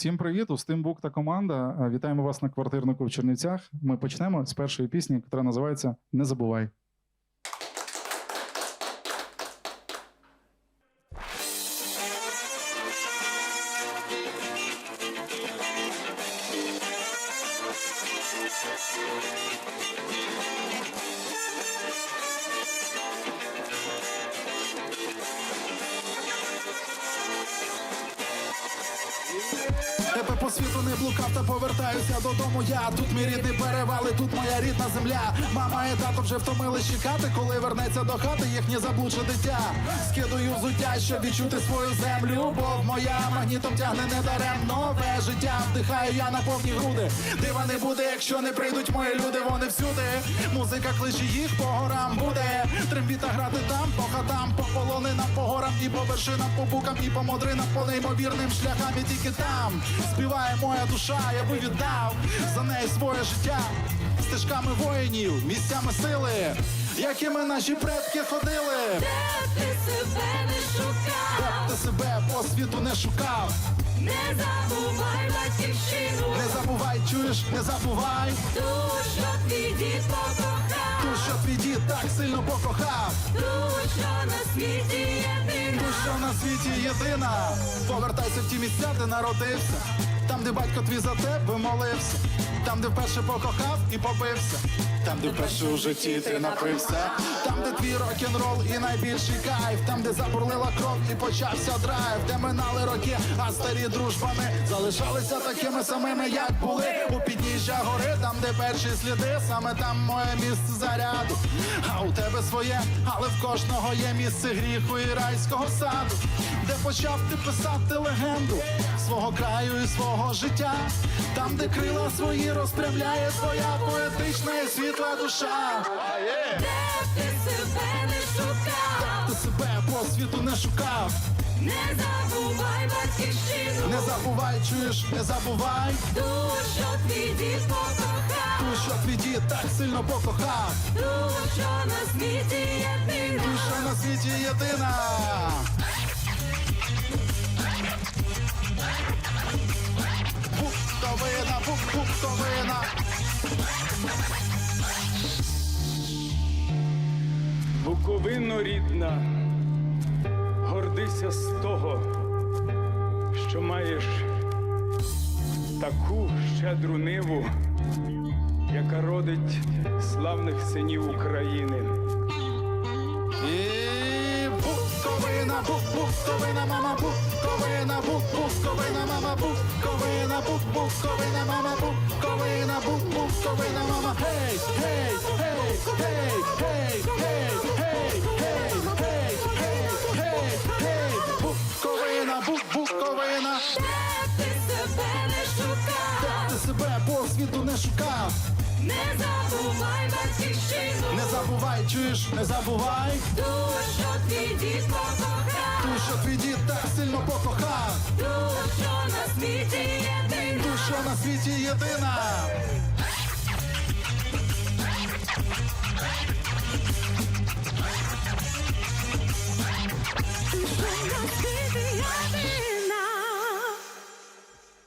Всім привіт! Устимбук та команда. Е, Вітаємо вас на квартирнику в Чернівцях. Ми почнемо з першої пісні, яка називається Не забувай. Рідна земля. Мама і тато вже втомились чекати, коли вернеться до хати їхнє заблудше дитя. Скидую взуття, щоб відчути свою землю. Бо моя магнітом тягне недаремно. Нове життя вдихаю я на повні груди. Дива не буде, якщо не прийдуть мої люди. Вони всюди. Музика кличе їх по горам буде. Трембіта грати там, по хатам, по полонинам, по горам і по вершинам, по букам і по модринам, по неймовірним шляхам і тільки там співає моя душа, я би віддав за неї своє життя стежками воїнів, місцями сили, якими наші предки ходили. Де ти себе не Де шукав, ти себе по світу не шукав. не забувай батьківщину, Не забувай, чуєш, не забувай, ту, що твій дід ту, що твій дід так сильно покохав. ту, що на світі єдина. Ту, що на світі єдина. Повертайся в ті місця, де народився. Там, де батько твій за тебе молився, там, де вперше покохав і побився, там, де вперше у житті ти напився, там, де твій рок-н-рол і найбільший кайф, там, де забурлила кров і почався драйв, де минали роки, а старі дружбани залишалися такими самими, як були. У підніжжя гори, там, де перші сліди, саме там моє місце заряду. А у тебе своє, але в кожного є місце гріху і райського саду, де почав ти писати легенду свого краю і свого життя, там, де крила свої розпрямляє твоя поетична і світла душа. Де ти себе не шукав, Ти себе по світу не шукав, не забувай батьківщину, не забувай, чуєш, не забувай, ту, що твій дід покохав, ту, що твій дід так сильно покохав, ту, що на світі єдина. ту, що на світі єдина. Буковина, буковина. Буковино рідна, гордися з того, що маєш таку щедру ниву, яка родить славних синів України. Буковина, бук, буковина, мама, буковина, бук, буковина, мама, буковина, бук, буковина, мама, буковина, бук, буковина, мама. Гей, гей, гей, гей, гей, гей, гей, гей, гей, гей, гей, буковина, бук, буковина. Де ти себе не шукав, Ти себе по світу не шукав, не забувай батьківщину, не забувай, чуєш, не забувай, що твій ту, що твій дід так сильно покохав, що на світі єдина. що на світі єдина.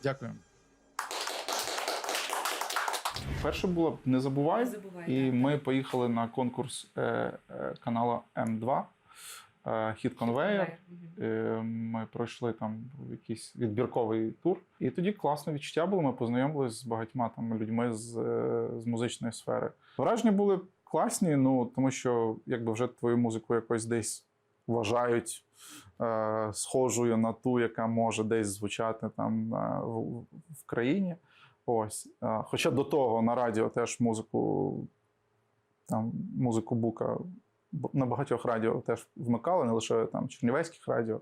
Дякую. Перше було не забувай, Не забувай, і так. ми поїхали на конкурс е, е, каналу М2 Хіт Конвейер. Е, Ми пройшли там якийсь відбірковий тур. І тоді класне відчуття було. Ми познайомилися з багатьма там людьми з, е, з музичної сфери. Враження були класні, ну тому що якби вже твою музику якось десь вважають е, схожою на ту, яка може десь звучати там е, в, в країні. Ось. Е, Хоча до того на радіо теж музику, там, музику Бука на багатьох радіо теж вмикали, не лише там чернівецьких радіо.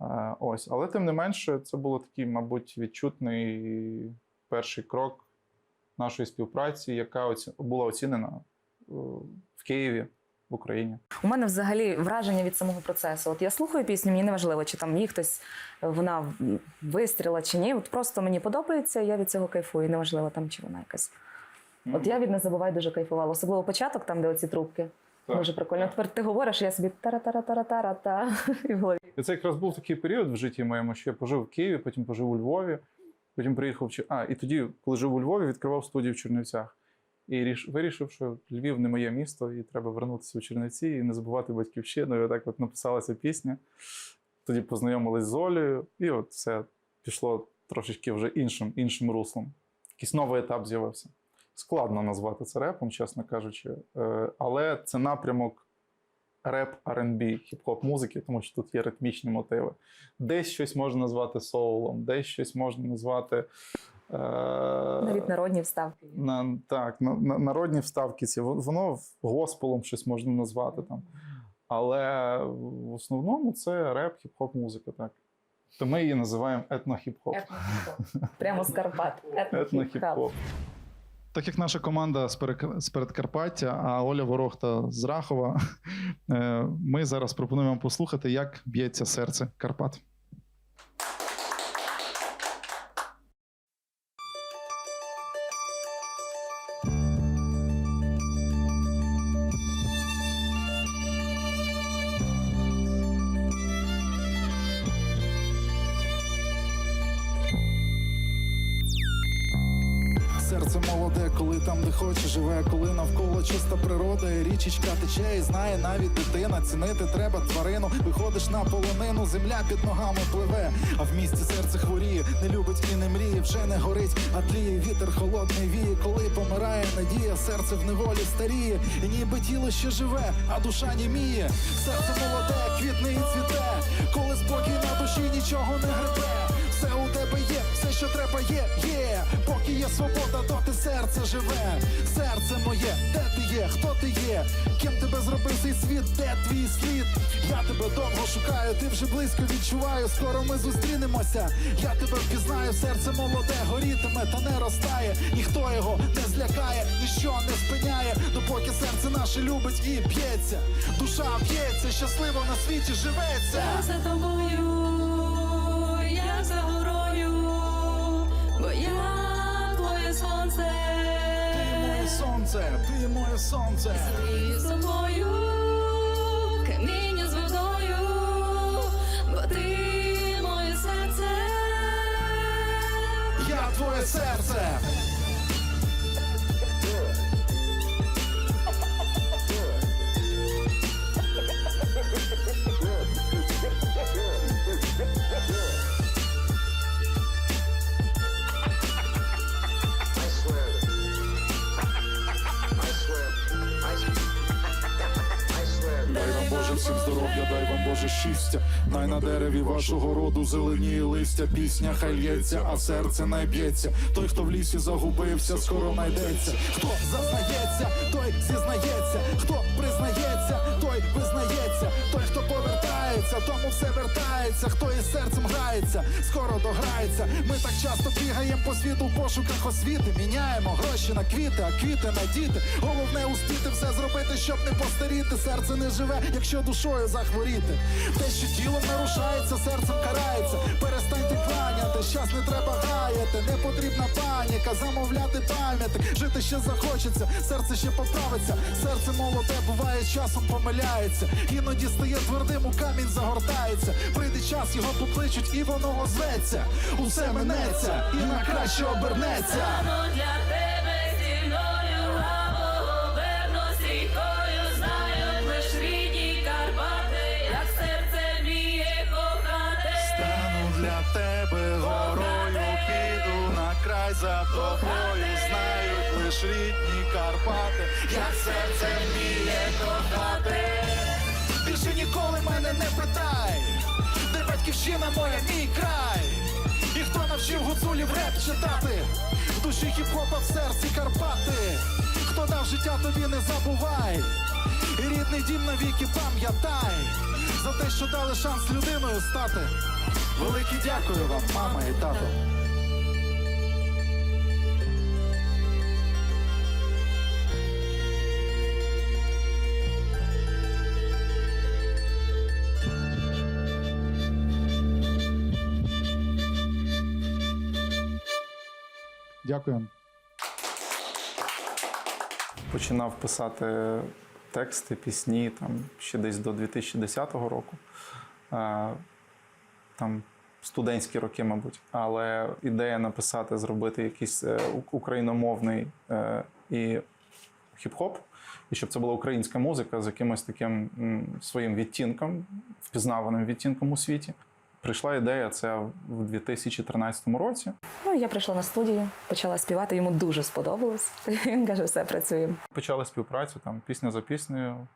Е, Ось. Але тим не менше, це було такий, мабуть, відчутний перший крок нашої співпраці, яка оці- була оцінена е, в Києві, в Україні. У мене взагалі враження від самого процесу. От я слухаю пісню, мені не важливо, чи там їй хтось е, вона вистріла чи ні. От просто мені подобається, я від цього кайфую. Неважливо там, чи вона якась. От я від не забувай дуже кайфувала. Особливо початок, там, де оці трубки. Так. Дуже прикольно. Тепер ти говориш, я собі тара-тара-тара-тара-та і в голові. І це якраз був такий період в житті моєму, що я пожив в Києві, потім пожив у Львові. Потім приїхав в Чер- А, і тоді, коли жив у Львові, відкривав студію в Чернівцях. І ріш... вирішив, що Львів не моє місто, і треба вернутися у Чернівці і не забувати батьківщину. І отак от написалася пісня. Тоді познайомились з Олею, і от все пішло трошечки вже іншим, іншим руслом. Якийсь новий етап з'явився. Складно назвати це репом, чесно кажучи. Е, Але це напрямок реп, R&B, хіп-хоп музики, тому що тут є ритмічні мотиви. Десь щось можна назвати соулом, десь щось можна назвати. Е... Навіть народні вставки. На, так, на, на, народні вставки ці. Воно госпелом щось можна назвати там. Але в основному це реп, хіп-хоп музика, так. То ми її називаємо етно-хіп-хоп. Етно-хіп-хоп. Прямо з Карпат. Етно-хіп-хоп. Так як наша команда з Передкарпаття, а Оля Ворохта з Рахова, е, ми зараз пропонуємо послухати, як б'ється серце Карпат. Серце молоде, коли там, де хоче, живе, коли навколо чиста природа, і річечка тече, і знає навіть дитина. Цінити треба тварину. Виходиш на полонину, земля під ногами пливе. А в місті серце хворіє, не любить і не мріє, вже не горить, а тліє вітер холодний віє, коли помирає надія, серце в неволі старіє, і ніби тіло ще живе, а душа німіє. Серце молоде, квітне і цвіте, коли спокій на душі нічого не гребе. Все у тебе є, все, що треба є, є. Поки є свобода, доти серце живе. Серце моє, де ти є, хто ти є? Ким тебе зробив цей світ, де твій слід? Я тебе довго шукаю, ти вже близько відчуваю. Скоро ми зустрінемося. Я тебе впізнаю, серце молоде, горітиме та не розтає. Ніхто його не злякає, ніщо не спиняє. Допоки серце наше любить і б'ється. Душа б'ється, щасливо на світі живеться. Я за тобою, сонце, Ти моє сонце, ти моє сонце. і собою, каміння з водою, бо ти моє серце. Я твоє серце. Всім вам Боже щастя. Най на дереві вашого роду зеленіє листя, пісня хай лється, а серце не б'ється. Той, хто в лісі загубився, скоро найдеться. Хто зазнається, той зізнається, хто признається, той визнається, той, хто повертається, тому все вертається, хто із серцем грається, скоро дограється. Ми так часто бігаємо по світу в пошуках освіти, міняємо гроші на квіти, а квіти на діти. Головне успіти все зробити, щоб не постаріти. Серце не живе, якщо душою захворіти. Те, що тілом нарушається, серцем карається. Перестаньте кланяти, щас не треба гаяти, не потрібна паніка, замовляти пам'ятник. Жити ще захочеться, серце ще поправиться. Серце молоде буває часом помиляється. Іноді стає твердим, у камінь загортається. Прийде час, його покличуть, і воно озветься. Усе минеться і на краще обернеться. Край за тобою. Знають лиш рідні Карпати, як серце вміє кохати. Більше ніколи мене не питай, де батьківщина моя, мій край. І хто навчив гуцулів реп читати? В душі хіп-хопа в серці Карпати. Хто дав життя тобі не забувай. І рідний дім навіки пам'ятай. За те, що дали шанс людиною стати. Велике дякую вам, мама і тато. Дякую. Починав писати тексти, пісні там ще десь до 2010 року. Е, Там студентські роки, мабуть. Але ідея написати, зробити якийсь е, україномовний е, і хіп-хоп, і щоб це була українська музика з якимось таким своїм відтінком, впізнаваним відтінком у світі. Прийшла ідея це в 2013 році. Ну, я прийшла на студію, почала співати, йому дуже сподобалось. Він каже, все, працюємо. Почали співпрацю там пісня за піснею,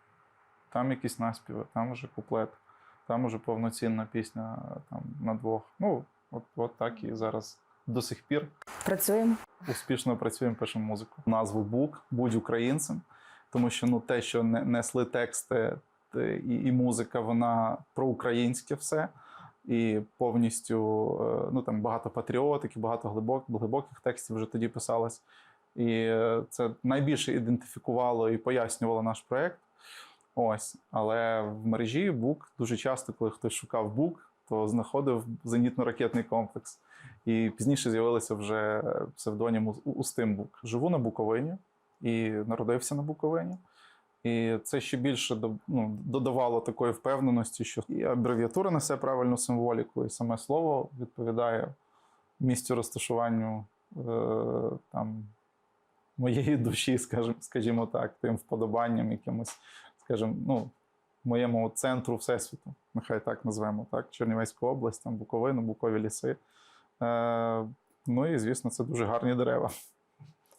там якісь наспіви, там вже куплет, там уже повноцінна пісня там, на двох. Ну, от, от так і зараз до сих пір Працюємо. успішно працюємо, пишемо музику. Назву Бук, будь українцем, тому що ну, те, що не, несли тексти і, і музика, вона проукраїнське все. І повністю е, ну, там багато патріотики, багато глибок, глибоких текстів вже тоді писалось. І е, це найбільше ідентифікувало і пояснювало наш проєкт. Ось. Але в мережі Бук дуже часто, коли хтось шукав Бук, то знаходив зенітно-ракетний комплекс. І пізніше з'явилися вже псевдонім У- Устим Бук. Живу на Буковині і народився на Буковині. І це ще більше ну, додавало такої впевненості, що і абревіатура несе правильну символіку, і саме слово відповідає місцю розташуванню е, там, моєї душі, скажімо, скажімо так, тим вподобанням, якимось, скажімо, ну, моєму центру Всесвіту, нехай так назвемо, так, Чернівецька область, там Буковину, Букові ліси. Е, ну і, звісно, це дуже гарні дерева,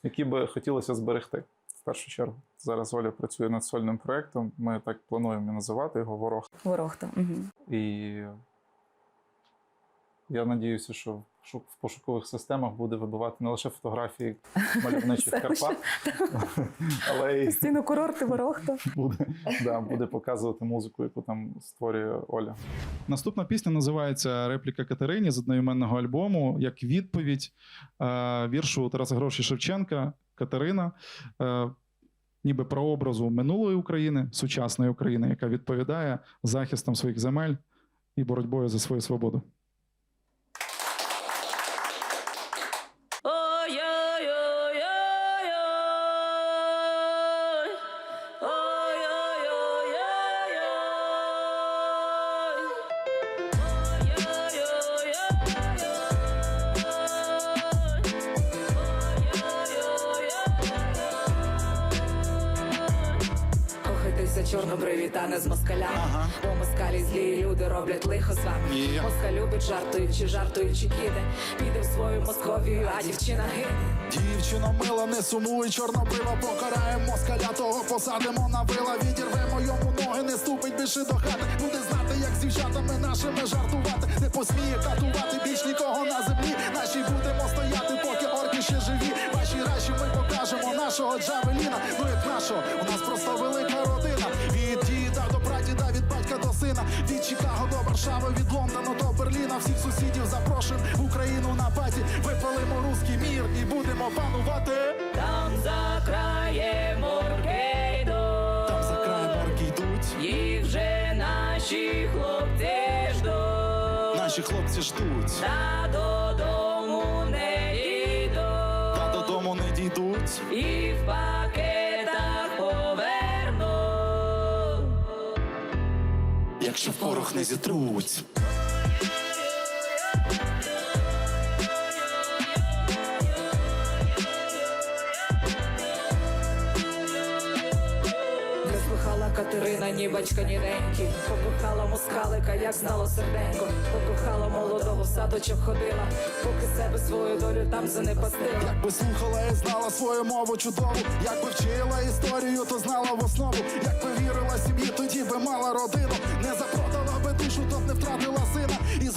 які би хотілося зберегти в першу чергу. Зараз Оля працює над сольним проєктом. Ми так плануємо називати його Ворог. Ворохта. Угу. І я надіюся, що в шук- в пошукових системах буде вибивати не лише фотографії мальовничих Карпат, але й Постійно курорти, Ворохта. буде, да, буде показувати музику, яку там створює Оля. Наступна пісня називається Репліка Катерині з одноіменного альбому як відповідь е, віршу Тараса Гроші Шевченка Катерина. Е, ніби прообразу минулої України, сучасної України, яка відповідає захистом своїх земель і боротьбою за свою свободу. Москаль жартуючи, жартуючи киде. Піде в свою Московію, а дівчина гине. Дівчино мила, не сумуй, чорнобрива покараємо москаля, того посадимо на вила, відірвемо йому ноги, не ступить більше до хати. Буде знати, як з дівчатами нашими жартувати, не посміє катувати більш нікого на землі. Наші будемо стояти, поки орки ще живі. Ваші раші ми покажемо нашого Джавеліна. Ну як нашого, у нас просто велика родина. Сина, від Чикаго до Варшави, від Лондона до Берліна. Всіх сусідів запрошуємо в Україну на паті. Випалимо руський мір і будемо панувати. Там за краєм Оркейдо. Там за край морки йдуть, Їх вже наші хлопці ждуть. наші хлопці ждуть, Та додому не йдуть. та додому не дійдуть. Якщо порох не зітруть. Ні бачка, ні неньки. Покохала москалика, як знало серденько. Покохала молодого садочок ходила, поки себе свою долю там занепастила. Якби слухала і знала свою мову чудову, якби вчила історію, то знала в основу. Якби вірила сім'ї, тоді би мала родину. Не запродала би душу, то б не втратила сина. І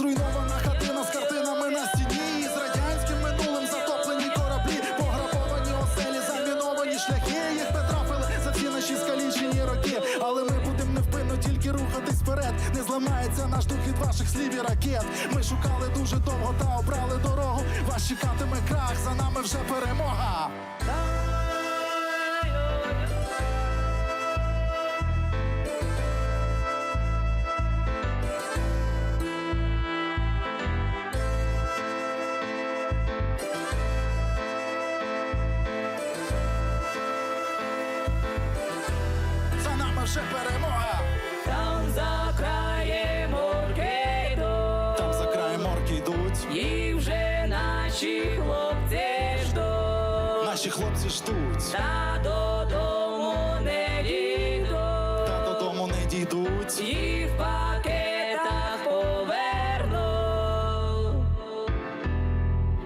зламається наш дух від ваших слів і ракет. Ми шукали дуже довго та обрали дорогу. Вас чекатиме крах, за нами вже перемога. Вже перемога. Ждуть, та додому не дійдуть, та додому не дійдуть. їх в пакетах поверну.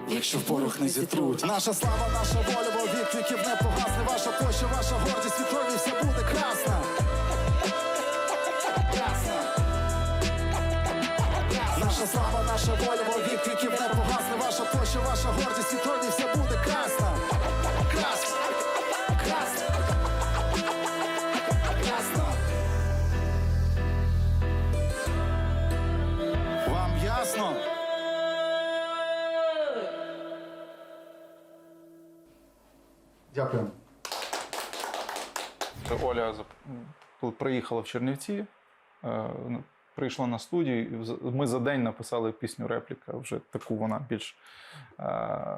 Якщо в порох не зітруть. Наша слава, наша воля, бо вік віків не погасне. Ваша площа, ваша гордість, вітрові все буде красна. Наша слава, наша воля, бо вік віків не погасне. Ваша площа, ваша гордість, вітрові все буде красна. Красна. Красна. Красна. Вам ясно? Дякую. Оля коли приїхала в Чернівці, е, ну, прийшла на студію. і Ми за день написали пісню репліка. Вже таку вона більш е,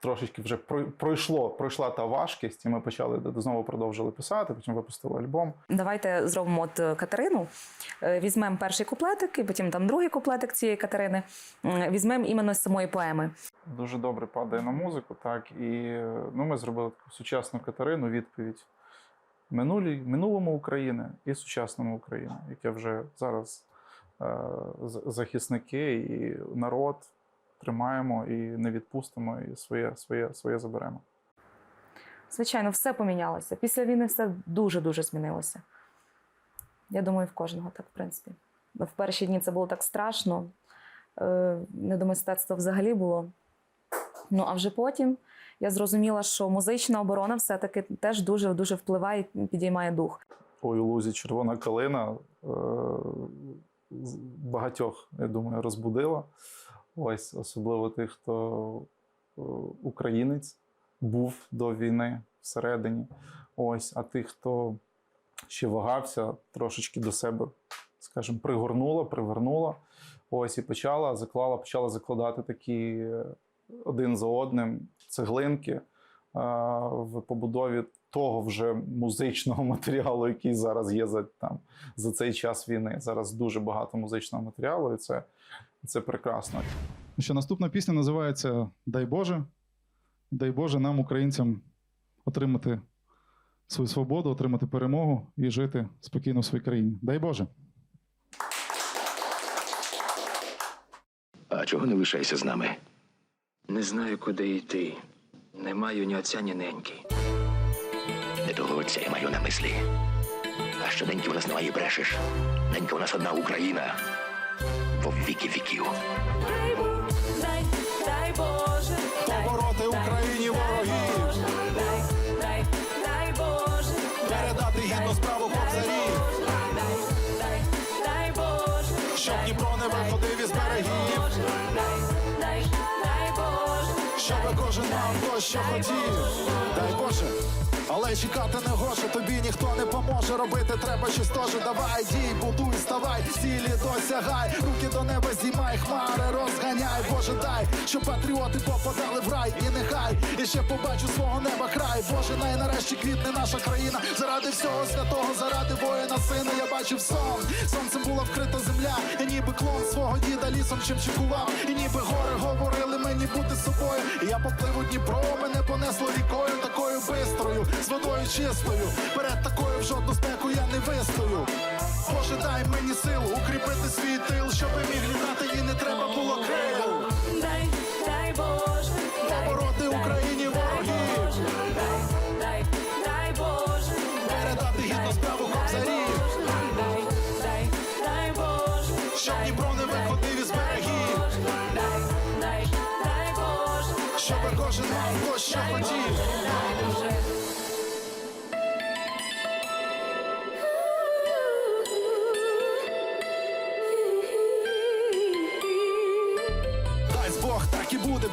трошечки вже пройшло, пройшла та важкість, і ми почали знову продовжили писати, потім випустили альбом. Давайте зробимо от е, Катерину. Е, Візьмемо перший куплетик, і потім там другий куплетик цієї Катерини. Візьмемо іменно з самої поеми. Дуже добре падає на музику, так і е, ну, ми зробили таку сучасну Катерину, відповідь минулій, минулому України і сучасному України, яке вже зараз е, захисники і народ тримаємо і не відпустимо, і своє, своє, своє заберемо. Звичайно, все помінялося. Після війни все дуже-дуже змінилося. Я думаю, в кожного так, в принципі. В перші дні це було так страшно. Е, Не до мистецтва взагалі було. Ну, а вже потім я зрозуміла, що музична оборона все-таки теж дуже дуже впливає і підіймає дух. Ой, у лузі червона калина е, багатьох, я думаю, розбудила. Ось, особливо тих, хто е, українець був до війни всередині. Ось, а тих, хто ще вагався, трошечки до себе, скажімо, пригорнула, привернула. Ось і почала, заклала, почала закладати такі е, один за одним цеглинки е, в побудові того вже музичного матеріалу, який зараз є за, там, за цей час війни. Зараз дуже багато музичного матеріалу, і це, це прекрасно. Що наступна пісня називається Дай Боже. Дай Боже нам, українцям, отримати свою свободу, отримати перемогу і жити спокійно в своїй країні. Дай Боже. А чого не лишайся з нами? Не знаю, куди йти. Не маю ні отця, ні неньки. Не того отця я маю на мислі. А що деньки у нас немає брешеш. Ненька у нас одна Україна. Во віки віків. Дай, дай, дай Боже, Побороти Україні ворогів, дай, дай, дай Боже, передати гідну справу кобзарів, дай, дай, Боже, щоб Дніпро не виходив із берегів, дай, дай Боже, щоб кожен мав то, що хотів. Дай Боже. Але чекати не гоже, тобі ніхто не поможе. Робити треба щось теж. Давай, дій, будуй, ставай, цілі досягай, руки до неба здіймай, хмари розганяй, Боже, дай, щоб патріоти попадали в рай, і нехай і ще побачу свого неба край. Боже, най нарешті квітне наша країна. Заради всього святого, заради воїна сина. Я бачив сон. Сонцем була вкрита земля, і ніби клон свого діда лісом чим чекував, і ніби гори говорили мені бути собою. І я поплив у Дніпро, мене понесло рікою, такою з водою чистою. Перед такою в жодну спеку я не вистою. Боже, дай мені силу укріпити свій тил, щоб міг літати і не треба було крил. дай, дай Боже, дай, Побороти Україні ворогів, дай, дай, дай Боже, передати гідну справу кобзарів, дай, дай, дай Боже, щоб Дніпро не виходив із берегів, дай, дай, дай Боже, щоб кожен мав то, що хотів.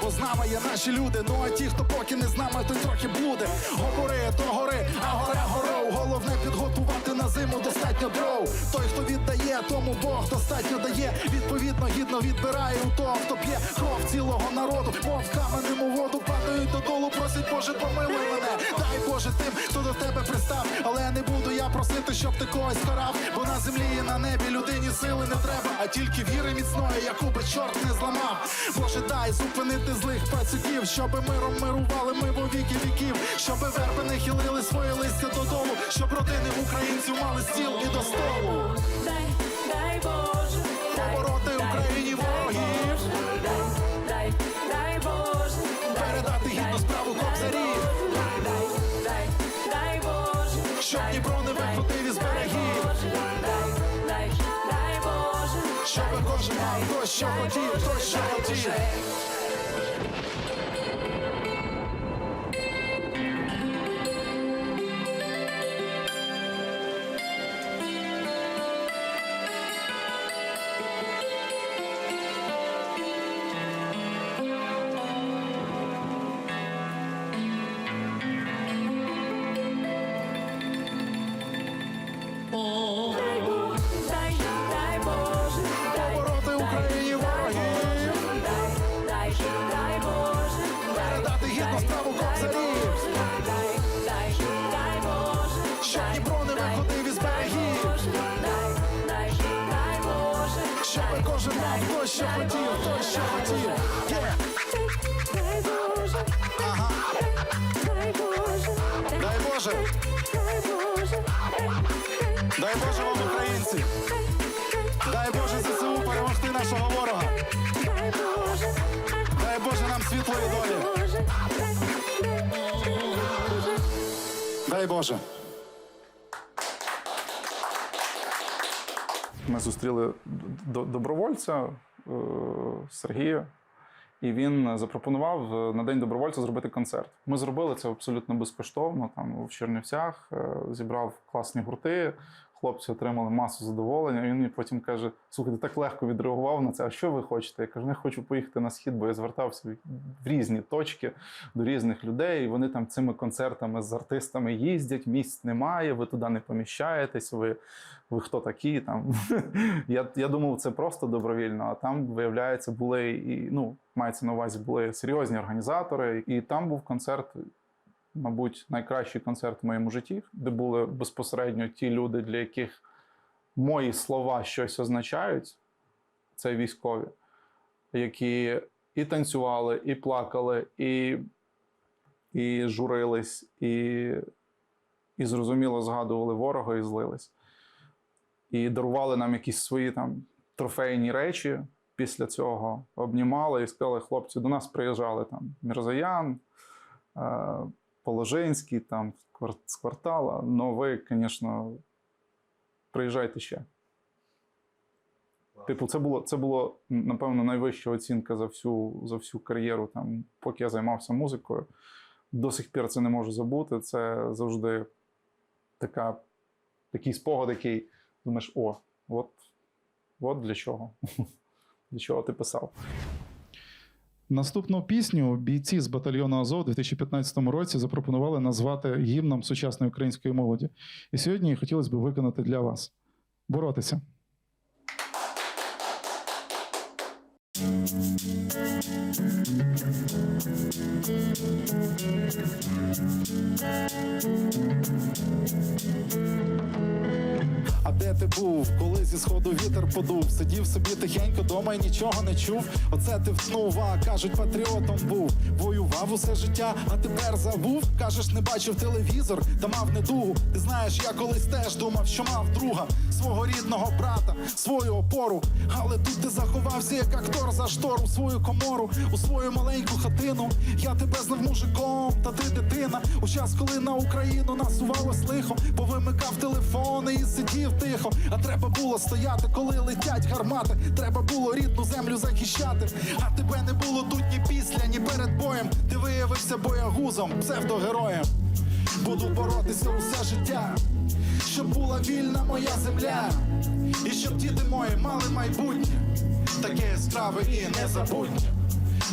Бо з нами є наші люди. Ну а ті, хто поки не з нами, то трохи блуде. Говори до гори, а гора горов. Головне підготувати на зиму достатньо дров. Той, хто віддає, тому Бог достатньо дає. Відповідно, гідно відбирає у того, хто п'є кров цілого народу. Мов каменем у воду падають додолу, просять, Боже, помилуй мене. Дай Боже тим, хто до тебе пристав. Але не буду я просити, щоб ти когось карав. Бо на землі і на небі людині сили не треба, а тільки віри міцної, яку би чорт не зламав. Боже, дай зупинити злих пацюків, щоби миром мирували ми во віки віків, щоби верби не хилили своє листя додолу, щоб родини українців мали стіл і до столу. Дай, дай Боже, Побороти дай, Україні ворогів. Дай, дай, дай Боже, Передати гідну справу кобзарів. Дай, дай, Боже, Щоб Дніпро не виходив із берегів. Дай, дай, дай Боже, щоб кожен мав то, що хотів, то, що хотів. Нашого ворога. дай Боже, нам світлої долі. Дай Боже. Ми зустріли добровольця е, Сергія, і він запропонував е, на День добровольця зробити концерт. Ми зробили це абсолютно безкоштовно. Там в Чернівцях е, зібрав класні гурти. Хлопці отримали масу задоволення. Він мені потім каже: слухай, ти так легко відреагував на це. А що ви хочете? Я кажу, «Ну, я хочу поїхати на схід, бо я звертався в різні точки до різних людей. І вони там цими концертами з артистами їздять. Місць немає, ви туди не поміщаєтесь. Ви ви хто такі? Там я, я думав, це просто добровільно. А там, виявляється, були і ну, мається на увазі, були серйозні організатори. І там був концерт, мабуть, найкращий концерт в моєму житті, де були безпосередньо ті люди, для яких мої слова щось означають. Це військові, які і танцювали, і плакали, і, і журились, і, і зрозуміло згадували ворога і злились і дарували нам якісь свої там трофейні речі. Після цього обнімали і сказали, хлопці, до нас приїжджали там Мірзаян, Положинський, там з квартала. Ну, ви, звісно, приїжджайте ще. Типу, це було, це було, напевно, найвища оцінка за всю, за всю кар'єру, там, поки я займався музикою. До сих пір це не можу забути. Це завжди така, такий спогад, який думаєш, о, от, от для чого. Для чого ти писав? Наступну пісню бійці з батальйону Азов у 2015 році запропонували назвати гімном сучасної української молоді. І сьогодні хотілося б виконати для вас. Боротися. А де ти був, коли зі сходу вітер подув? Сидів собі тихенько дома і нічого не чув. Оце ти втнув, а кажуть, патріотом був. Воював усе життя, а тепер забув. Кажеш, не бачив телевізор, та мав недугу. Ти знаєш, я колись теж думав, що мав друга свого рідного брата, свою опору. Але тут ти заховався, як актор за штору, свою комору, у свою маленьку хатину. Я тебе знав мужиком, та ти дитина. У час, коли на Україну насувалось лихо, повимикав телефони і сидів тихо. А треба було стояти, коли летять гармати. Треба було рідну землю захищати. А тебе не було тут ні після, ні перед боєм. Ти виявився боягузом, псевдогероєм. Буду боротися усе життя, щоб була вільна моя земля, і щоб діти мої мали майбутнє, таке яскраве і незабутнє.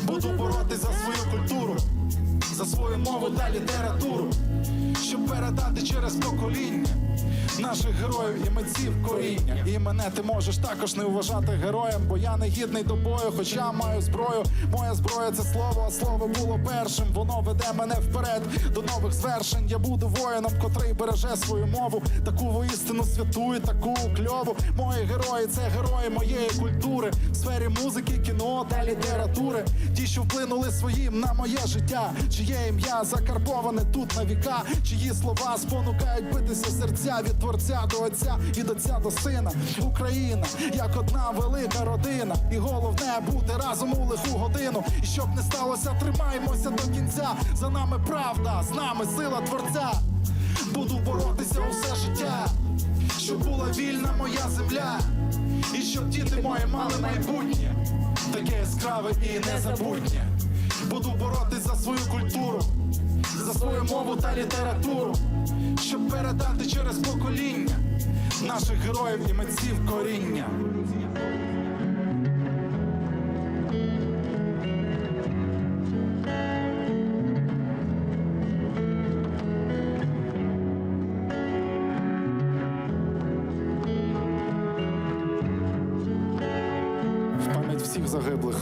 Буду боротися за свою культуру, за свою мову та літературу, щоб передати через покоління наших героїв і митців коріння. І мене ти можеш також не вважати героєм, бо я не гідний до бою, хоча маю зброю. Моя зброя це слово, а слово було першим. Воно веде мене вперед до нових звершень. Я буду воїном, котрий береже свою мову. Таку воістину святу і таку кльову. Мої герої це герої моєї культури в сфері музики, кіно та літератури. Ті, що вплинули своїм на моє життя, чиє ім'я закарбоване тут на віка, чиї слова спонукають битися серця від творця до отця, від отця до сина. Україна, як одна велика родина, і головне бути разом у лиху годину. І щоб не сталося, тримаймося до кінця. За нами правда, з нами сила творця. Буду боротися усе життя, щоб була вільна моя земля, і щоб діти мої мали майбутнє, таке яскраве і незабутнє. Буду боротись за свою культуру, за свою мову та літературу, щоб передати через покоління наших героїв і митців коріння. Всіх загиблих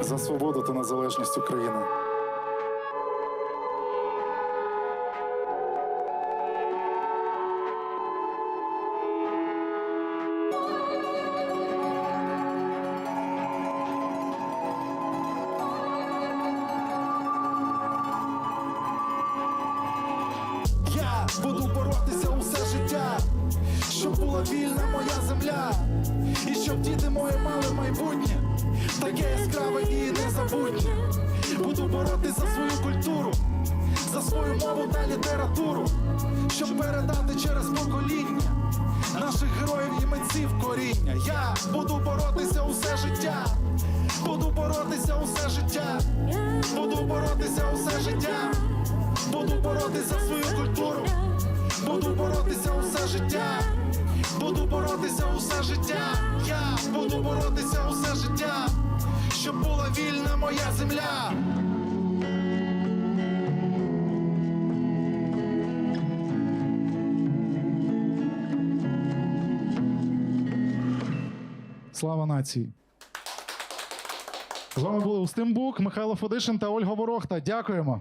за свободу та незалежність України. Літературу, щоб передати через покоління наших героїв і митців коріння. Я буду боротися усе життя, буду боротися усе життя, буду боротися усе життя. Буду боротися за свою культуру, буду боротися усе життя, буду боротися усе життя, я буду боротися усе життя, щоб була вільна моя земля. Слава нації! З вами були Устимбук, Михайло Федишин та Ольга Ворохта. Дякуємо.